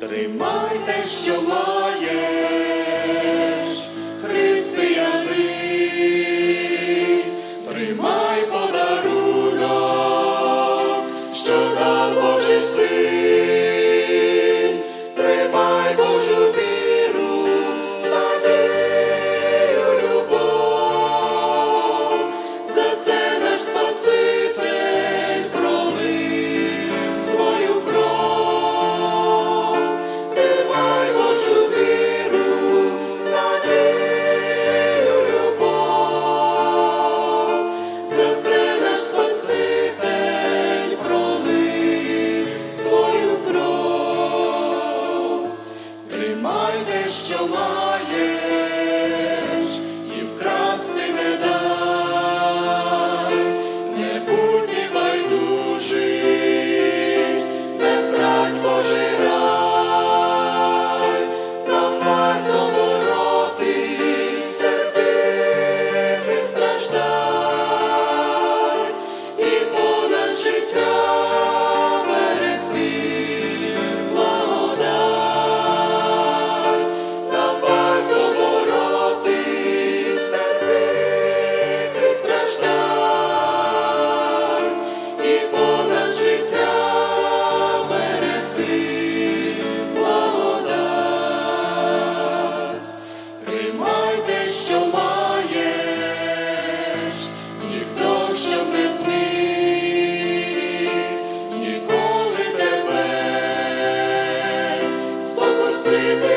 тримайте, що має. що мав. спасити.